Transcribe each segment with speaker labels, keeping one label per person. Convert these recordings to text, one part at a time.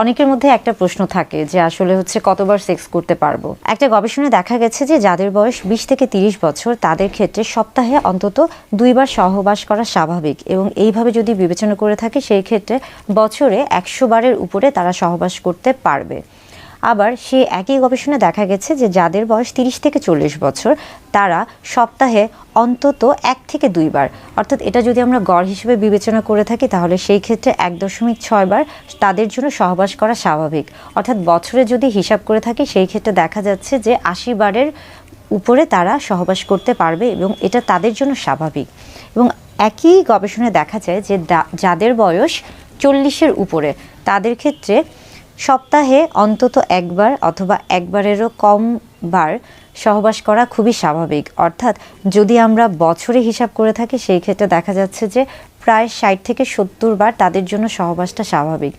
Speaker 1: অনেকের মধ্যে একটা প্রশ্ন থাকে যে আসলে হচ্ছে কতবার সেক্স করতে পারব। একটা গবেষণায় দেখা গেছে যে যাদের বয়স বিশ থেকে তিরিশ বছর, তাদের ক্ষেত্রে সপ্তাহে অন্তত দুইবার সহবাস করা স্বাভাবিক এবং এইভাবে যদি বিবেচনা করে থাকে, সেই ক্ষেত্রে বছরে একশো বারের উপরে তারা সহবাস করতে পারবে। আবার সে একই গবেষণায় দেখা গেছে যে যাদের বয়স তিরিশ থেকে চল্লিশ বছর, তারা সপ্তাহে অন্তত এক থেকে দুইবার, অর্থাৎ এটা যদি আমরা গড় হিসেবে বিবেচনা করে থাকি, তাহলে সেই ক্ষেত্রে এক দশমিক ছয়বার তাদের জন্য সহবাস করা স্বাভাবিক। অর্থাৎ বছরে যদি হিসাব করে থাকি, সেই ক্ষেত্রে দেখা যাচ্ছে যে আশি বারের উপরে তারা সহবাস করতে পারবে এবং এটা তাদের জন্য স্বাভাবিক। এবং একই গবেষণায় দেখা যায় যে যাদের বয়স চল্লিশের উপরে, তাদের ক্ষেত্রে সপ্তাহে অন্তত একবার অথবা একবারেরও কম বার সহবাস করা খুবই স্বাভাবিক। অর্থাৎ যদি আমরা বছরে হিসাব করে থাকি, সেই ক্ষেত্রে দেখা যাচ্ছে যে প্রায় ষাট থেকে সত্তর বার তাদের জন্য সহবাসটা স্বাভাবিক।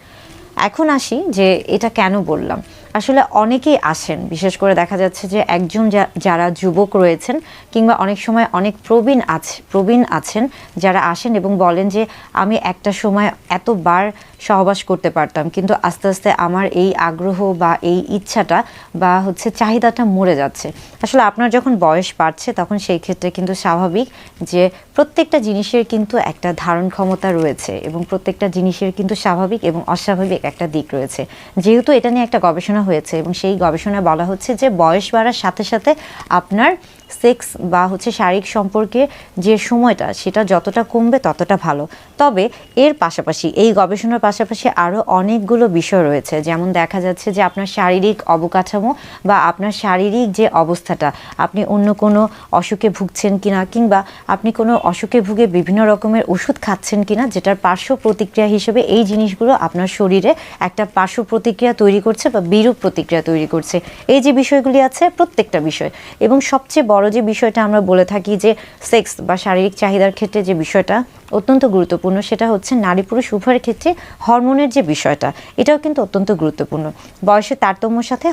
Speaker 1: এখন আসি যে এটা কেন বললাম। আসলে অনেকেই আসেন। বিশেষ করে দেখা যাচ্ছে যে একজন যারা যুবক রয়েছেন কিংবা অনেক সময় অনেক প্রবীণ আছে, প্রবীণ আছেন যারা আসেন এবং বলেন যে আমি একটা সময় এতবার সহবাস করতে পারতাম, কিন্তু আস্তে আস্তে আমার এই আগ্রহ বা এই ইচ্ছাটা বা হচ্ছে চাহিদাটা মরে যাচ্ছে। আসলে আপনার যখন বয়স বাড়ছে তখন সেই ক্ষেত্রে কিন্তু স্বাভাবিক যে প্রত্যেকটা জিনিসের কিন্তু একটা ধারণ ক্ষমতা রয়েছে এবং প্রত্যেকটা জিনিসের কিন্তু স্বাভাবিক এবং অস্বাভাবিক একটা দিক রয়েছে। যেহেতু এটা নিয়ে একটা গবেষণা হয়েছে এবং সেই গবেষণায় বলা হচ্ছে যে বয়স বাড়ার সাথে সাথে আপনার সেক্স বা হচ্ছে শারীরিক সম্পর্কে যে সময়টা, সেটা যতটা কমবে ততটা ভালো। তবে এর পাশাপাশি, এই গবেষণার পাশাপাশি আরও অনেকগুলো বিষয় রয়েছে। যেমন দেখা যাচ্ছে যে আপনার শারীরিক অবকাঠামো বা আপনার শারীরিক যে অবস্থাটা, আপনি অন্য কোনো অসুখে ভুগছেন কিনা কিংবা আপনি কোনো অসুখে ভুগে বিভিন্ন রকমের ওষুধ খাচ্ছেন কিনা, যেটার পার্শ্ব প্রতিক্রিয়া হিসেবে এই জিনিসগুলো আপনার শরীরে একটা পার্শ্ব প্রতিক্রিয়া তৈরি করছে বা বিরূপ প্রতিক্রিয়া তৈরি করছে। এই যে বিষয়গুলি আছে, প্রত্যেকটা বিষয়। এবং সবচেয়ে বড় যে বিষয়টা আমরা বলে থাকি যে সেক্স বা শারীরিক চাহিদার ক্ষেত্রে যে বিষয়টা অত্যন্ত গুরুত্বপূর্ণ, সেটা হচ্ছে নারী পুরুষ উভয়ের ক্ষেত্রে হরমোনের যে বিষয়টা, এটাও কিন্তু অত্যন্ত গুরুত্বপূর্ণ। বয়সের তারতম্যর সাথে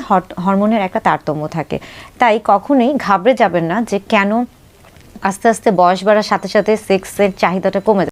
Speaker 1: হরমোনের একটা তারতম্য থাকে। তাই কখনোই ঘাবড়ে যাবেন না যে কেন আস্তে আস্তে বয়স বাড়ার সাথে সাথে সেক্সের চাহিদাটা কমে